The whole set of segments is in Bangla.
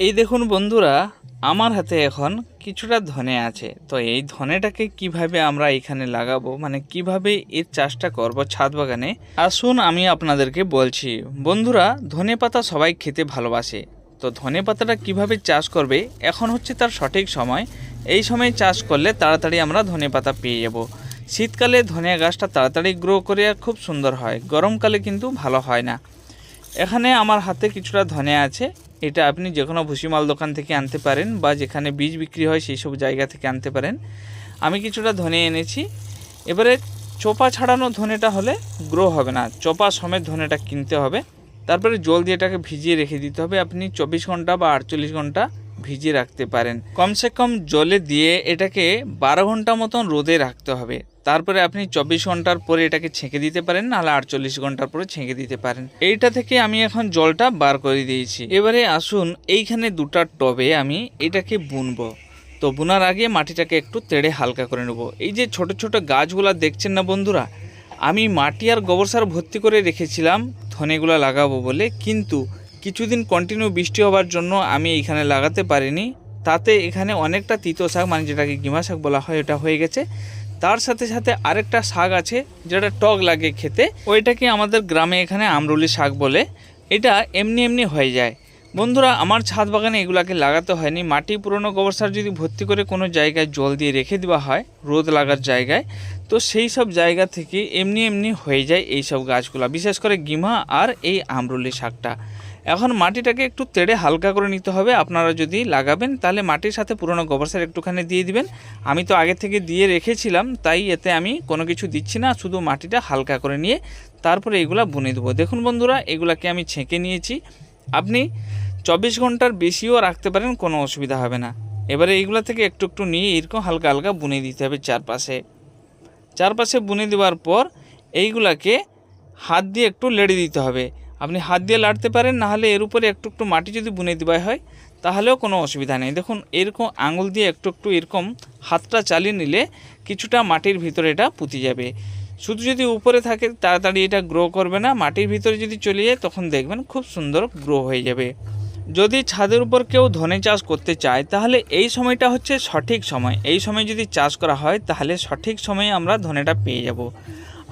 এই দেখুন বন্ধুরা, আমার হাতে এখন কিছুটা ধনে আছে। তো এই ধনেটাকে কীভাবে আমরা এখানে লাগাবো? মানে কীভাবে এর চাষটা করব ছাদ বাগানে? আসুন আমি আপনাদেরকে বলছি। বন্ধুরা, ধনে পাতা সবাই খেতে ভালোবাসে। তো ধনে পাতাটা কীভাবে চাষ করবে? এখন হচ্ছে তার সঠিক সময়। এই সময় চাষ করলে তাড়াতাড়ি আমরা ধনে পাতা পেয়ে যাব। শীতকালে ধনে গাছটা তাড়াতাড়ি গ্রো করে খুব সুন্দর হয়। গরমকালে কিন্তু ভালো হয় না। এখানে আমার হাতে কিছুটা ধনে আছে। এটা আপনি যে কোনো ভুসিমাল দোকান থেকে আনতে পারেন বা যেখানে বীজ বিক্রি হয় সেই সব জায়গা থেকে আনতে পারেন। আমি কিছুটা ধনে এনেছি। এবারে চোপা ছাড়ানো ধনেটা হলে গ্রো হবে না। চোপা সমেত ধনেটা কিনতে হবে। তারপরে জল দিয়ে এটাকে ভিজিয়ে রেখে দিতে হবে। আপনি চব্বিশ ঘণ্টা বা আটচল্লিশ ঘণ্টা ভিজিয়ে রাখতে পারেন। কমসে কম জলে দিয়ে এটাকে বারো ঘণ্টা মতন রোদে রাখতে হবে। তারপরে আপনি চব্বিশ ঘণ্টার পরে এটাকে ছেঁকে দিতে পারেন, নাহলে আটচল্লিশ ঘণ্টার পরে ছেঁকে দিতে পারেন। এইটা থেকে আমি এখন জলটা বার করে দিয়েছি। এবারে আসুন এইখানে দুটা টবে আমি এটাকে বুনবো। তো বোনার আগে মাটিটাকে একটু তেড়ে হালকা করে নেব। এই যে ছোট ছোট গাছগুলা দেখছেন না বন্ধুরা, আমি মাটি আর গোবর সার ভর্তি করে রেখেছিলাম, ধনেগুলো লাগাবো বলে, কিন্তু কিছুদিন কন্টিনিউ বৃষ্টি হওয়ার জন্য আমি এখানে লাগাতে পারিনি। তাতে এখানে অনেকটা তিতো শাক মানে যেটাকে গিমা শাক বলা হয় এটা হয়ে গেছে। তার সাথে সাথে আরেকটা শাক আছে, যেটা টক লাগে খেতে। ওইটাকে আমাদের গ্রামে এখানে আমরুলি শাক বলে। এটা এমনি এমনি হয়ে যায়। বন্ধুরা, আমার ছাদ বাগানে এগুলাকে লাগাতে হয়নি। মাটি পুরনো গোবর সার যদি ভর্তি করে কোনো জায়গায় জল দিয়ে রেখে দেওয়া হয়, রোদ লাগার জায়গায়, তো সেই সব জায়গা থেকে এমনি এমনি হয়ে যায় এই সব গাছগুলো, বিশেষ করে গিমা আর এই আমরুলি শাকটা। এখন মাটিটাকে একটু তেড়ে হালকা করে নিতে হবে। আপনারা যদি লাগাবেন, তাহলে মাটির সাথে পুরনো গোবর সার একটুখানি দিয়ে দিবেন। আমি তো আগে থেকে দিয়ে রেখেছিলাম, তাই এতে আমি কোনো কিছু দিচ্ছি না, শুধু মাটিটা হালকা করে নিয়ে তারপরে এগুলা বুনে দেবো। দেখুন বন্ধুরা, এগুলাকে আমি ছেঁকে নিয়েছি। আপনি চব্বিশ ঘণ্টার বেশিও রাখতে পারেন, কোনো অসুবিধা হবে না। এবারে এইগুলা থেকে একটু একটু নিয়ে এরকম হালকা হালকা বুনে দিতে হবে চারপাশে। চারপাশে বুনে দেওয়ার পর এইগুলাকে হাত দিয়ে একটু লেড়ে দিতে হবে। আপনি হাত দিয়ে লাড়তে পারেন, নাহলে এর উপরে একটু একটু মাটি যদি বুনে দেওয়া হয়, তাহলেও কোনো অসুবিধা নেই। দেখুন, এরকম আঙুল দিয়ে একটু একটু এরকম হাতটা চালিয়ে নিলে কিছুটা মাটির ভিতরে এটা পুঁতে যাবে। শুধু যদি উপরে থাকে, তাড়াতাড়ি এটা গ্রো করবে না, মাটির ভিতরে যদি চলে যায়, তখন দেখবেন খুব সুন্দর গ্রো হয়ে যাবে। যদি ছাদের উপর কেউ ধনে চাষ করতে চায়, তাহলে এই সময়টা হচ্ছে সঠিক সময়। এই সময় যদি চাষ করা হয়, তাহলে সঠিক সময়ে আমরা ধনেটা পেয়ে যাব।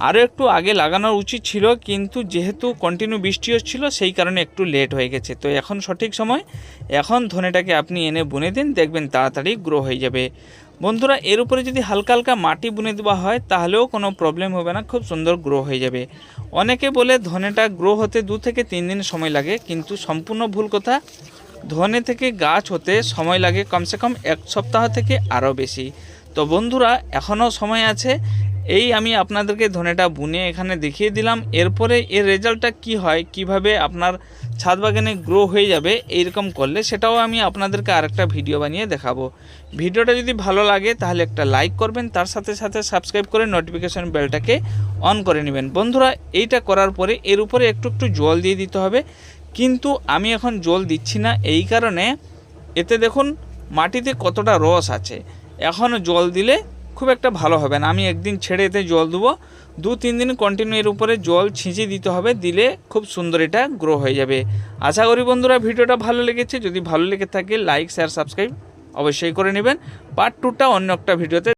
আরও একটু আগে লাগানোর উচিত ছিল, কিন্তু যেহেতু কন্টিনিউ বৃষ্টি হচ্ছিল, সেই কারণে একটু লেট হয়ে গেছে। তো এখন সঠিক সময়, এখন ধনেটাকে আপনি এনে বুনে দিন, দেখবেন তাড়াতাড়ি গ্রো হয়ে যাবে। বন্ধুরা, এর উপরে যদি হালকা হালকা মাটি বুনে দেওয়া হয়, তাহলেও কোনো প্রবলেম হবে না, খুব সুন্দর গ্রো হয়ে যাবে। অনেকে বলে ধনেটা গ্রো হতে দু থেকে তিন দিন সময় লাগে, কিন্তু সম্পূর্ণ ভুল কথা, ধনে থেকে গাছ হতে সময় লাগে কমসে কম এক সপ্তাহ থেকে আরও বেশি। তো বন্ধুরা, এখনও সময় আছে এই আমি আপনাদেরকে ধনেটা বুনে এখানে দেখিয়ে দিলাম। এরপরে এর রেজাল্টটা কি হয়, কীভাবে আপনার ছাদ বাগানে গ্রো হয়ে যাবে, এইরকম করলে সেটাও আমি আপনাদেরকে আরেকটা ভিডিও বানিয়ে দেখাবো। ভিডিওটা যদি ভালো লাগে, তাহলে একটা লাইক করবেন, তার সাথে সাথে সাবস্ক্রাইব করে নোটিফিকেশন বেলটাকে অন করে নেবেন। বন্ধুরা, এইটা করার পরে এর উপরে একটু একটু জল দিয়ে দিতে হবে। কিন্তু আমি এখন জল দিচ্ছি না, এই কারণে এতে দেখুন মাটিতে কতটা রস আছে। এখনও জল দিলে খুব একটা ভালো হবে না। আমি একদিন ছেড়ে এতে জল দেবো। দু, তিন দিন কন্টিনিউ এর উপরে জল ছিঁচে দিতে হবে। দিলে খুব সুন্দর এটা গ্রো হয়ে যাবে। আশা করি বন্ধুরা ভিডিওটা ভালো লেগেছে। যদি ভালো লেগে থাকে লাইক শেয়ার সাবস্ক্রাইব অবশ্যই করে নেবেন। পার্ট টুটা অন্য একটা ভিডিওতে